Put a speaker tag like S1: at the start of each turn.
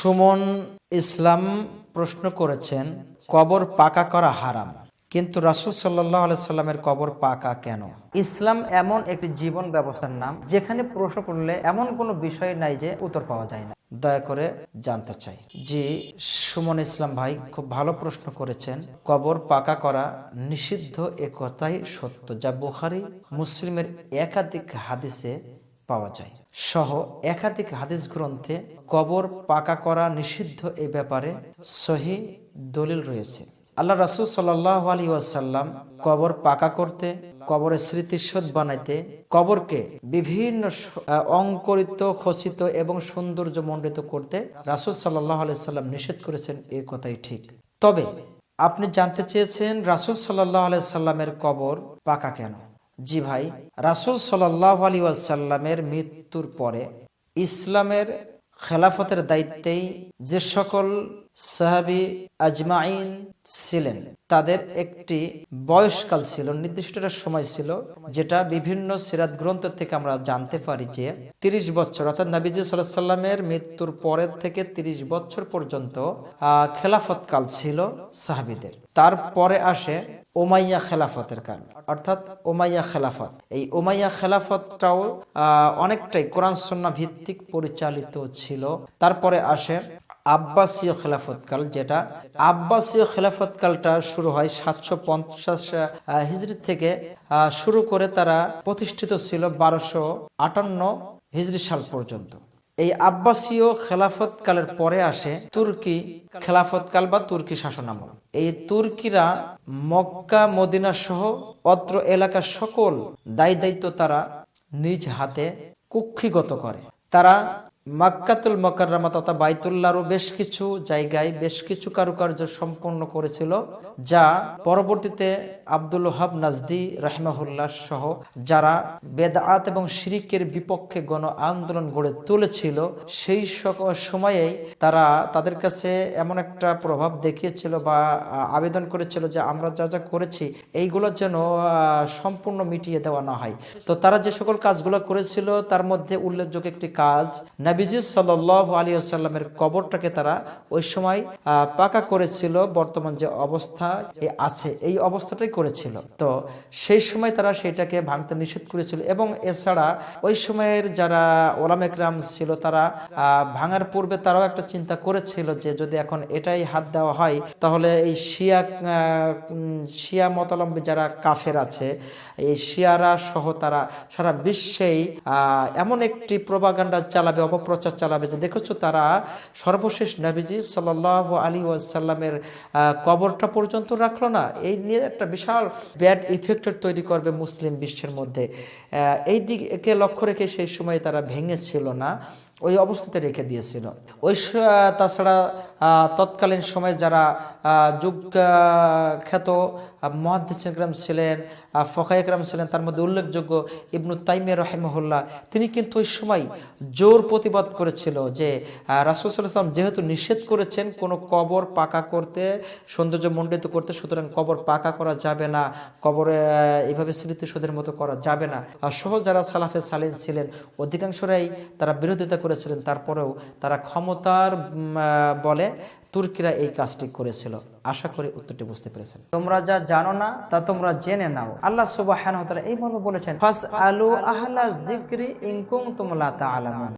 S1: সুমন ইসলাম প্রশ্ন করেছেন, কবর পাকা করা হারাম। কিন্তু রাসুল সাল্লাহ সাল্লামের কবর পাকা কেন? ইসলাম এমন একটি জীবন ব্যবস্থার নাম, যেখানে প্রশ্ন করলে এমন কোনো বিষয় নাই যে উত্তর পাওয়া যায় না। দয়া করে জানতে চাই। জি, সুমন ইসলাম ভাই খুব ভালো প্রশ্ন করেছেন, কবর পাকা করা নিষিদ্ধ এ কথাই সত্য। যা বুখারি, মুসলিমের একাধিক হাদিসে পাওয়া যায়। সহ একাধিক হাদিস গ্রন্থে কবর পাকা করা নিষিদ্ধ এ ব্যাপারে সহি দলিল রয়েছে। আল্লাহ রাসুল সাল্লাহ আলী ওয়াসাল্লাম কবর পাকা করতে, কবরের স্মৃতিশোধ বানাইতে, কবরকে বিভিন্ন অঙ্করিত, খচিত এবং সৌন্দর্য মণ্ডিত করতে রাসুল সাল্লাহ আলাইসাল্লাম নিষেধ করেছেন, এ কথাই ঠিক। তবে আপনি জানতে চেয়েছেন রাসুল সাল্লাহ আলাইসাল্লামের কবর পাকা কেন? জি ভাই রাসুল সাল্লাহ আলী ওয়াসাল্লামের মৃত্যুর পরে ইসলামের খেলাফতের দায়িত্বেই যে সকল সাহাবি আজমাইন ছিলেন। তাদের একটি বয়সকাল ছিল নির্দিষ্ট সময় ছিল যেটা বিভিন্ন সিরাত গ্রন্থ থেকে আমরা জানতে পারি যে তিরিশ বছর অর্থাৎ নবীজি সাল্লামের মৃত্যুর পরের থেকে তিরিশ বছর পর্যন্ত আহ, খেলাফত কাল ছিল সাহাবিদের। তারপরে আসে ওমাইয়া খেলাফতের কাল অর্থাৎ ওমাইয়া খেলাফত। এই ওমাইয়া খেলাফতটাও অনেকটাই কোরআন সন্না ভিত্তিক পরিচালিত ছিল। তারপরে আসে আব্বাসীয় খেলাফতকাল, যেটা আব্বাসীয় খেলাফতকালটা শুরু হয় সাতশো পঞ্চাশ হিজড়ি থেকে শুরু করে তারা প্রতিষ্ঠিত ছিল বারোশো আটান্ন হিজড়ি সাল পর্যন্ত। এই আব্বাসীয় খেলাফতকালের পরে আসে তুর্কি খেলাফতকাল বা তুর্কি শাসনামল। এই তুর্কিরা মক্কা, মদিনা সহ অত্র এলাকার সকল দায় দায়িত্ব তারা নিজ হাতে কুক্ষিগত করে। তারা মাক্কাতুল মকাররামা তথা বাইতুল্লাহরও বেশ কিছু জায়গায় বেশ কিছু কারুকার্য সম্পন্ন করেছিল, যা পরবর্তীতে আব্দুল হাব নাজদি রাহমাহুল্লাহ সহ যারা বেদাত এবং শিরিকের বিপক্ষে গণ আন্দোলন গড়ে তুলেছিল, সেই সময়েই তারা তাদের কাছে এমন একটা প্রভাব দেখিয়েছিল বা আবেদন করেছিল যে আমরা যা যা করেছি এইগুলো যেন সম্পূর্ণ মিটিয়ে দেওয়া না হয়। তো তারা যে সকল কাজগুলো করেছিল, তার মধ্যে উল্লেখযোগ্য একটি কাজ নাবিজি সাল আলী আসাল্লামের কবরটাকে তারা ওই সময় পাকা করেছিল। বর্তমান যে অবস্থা আছে, এই অবস্থাটাই করেছিল। তো সেই সময় তারা সেটাকে ভাঙতে নিষেধ করেছিল এবং এছাড়া ওই সময়ের যারা ওলাম একরাম ছিল তারা ভাঙার পূর্বে তারাও একটা চিন্তা করেছিল যে যদি এখন এটাই হাত দেওয়া হয়, তাহলে এই শিয়া শিয়া মতালম্বী যারা কাফের আছে, এই শিয়ারা সহ তারা সারা বিশ্বেই এমন একটি প্রবাগান্ডা চালাবে অপপ্রচার চালাবে যে দেখেছ তারা সর্বশেষ নাবিজি সাল আলী ওয়াসাল্লামের কবরটা পর্যন্ত রাখল না। এই নিয়ে একটা বিশাল ব্যাড ইফেক্টের তৈরি করবে মুসলিম বিশ্বের মধ্যে। এই দিকে লক্ষ্য রেখে সেই সময় তারা ভেঙেছিল না। ওই অবস্থাতে রেখে দিয়েছিল। ওই তাছাড়া তৎকালীন সময়ে যারা যুগ খ্যাত মহাদিস একরাম ছিলেন ফকা একরাম ছিলেন, তার মধ্যে উল্লেখযোগ্য ইবনু তাইমিয়া রহেমহল্লা তিনি কিন্তু ওই সময় জোর প্রতিবাদ করেছিল যে রাসুল সাল্লাম যেহেতু নিষেধ করেছেন, কোনো কবর পাকা করতে, সৌন্দর্য মণ্ডিত করতে, সুতরাং কবর পাকা করা যাবে না, কবরে এইভাবে স্মৃতিশোধের মতো করা যাবে না। আর সহ যারা সালাফে সালিন ছিলেন, অধিকাংশরাই তারা বিরোধিতা করেছিলেন, তারপরেও তারা ক্ষমতার বলে তুর্কিরা এই কাজটি করেছিল। আশা করি উত্তরটি বুঝতে পেরেছেন। তোমরা যা জানো না, তা তোমরা জেনে নাও। আল্লাহ সুবাহ এই মর্ম বলেছেন আলু আহলা জিক্রি ইংকুম তোমলা তা তাআলামুন।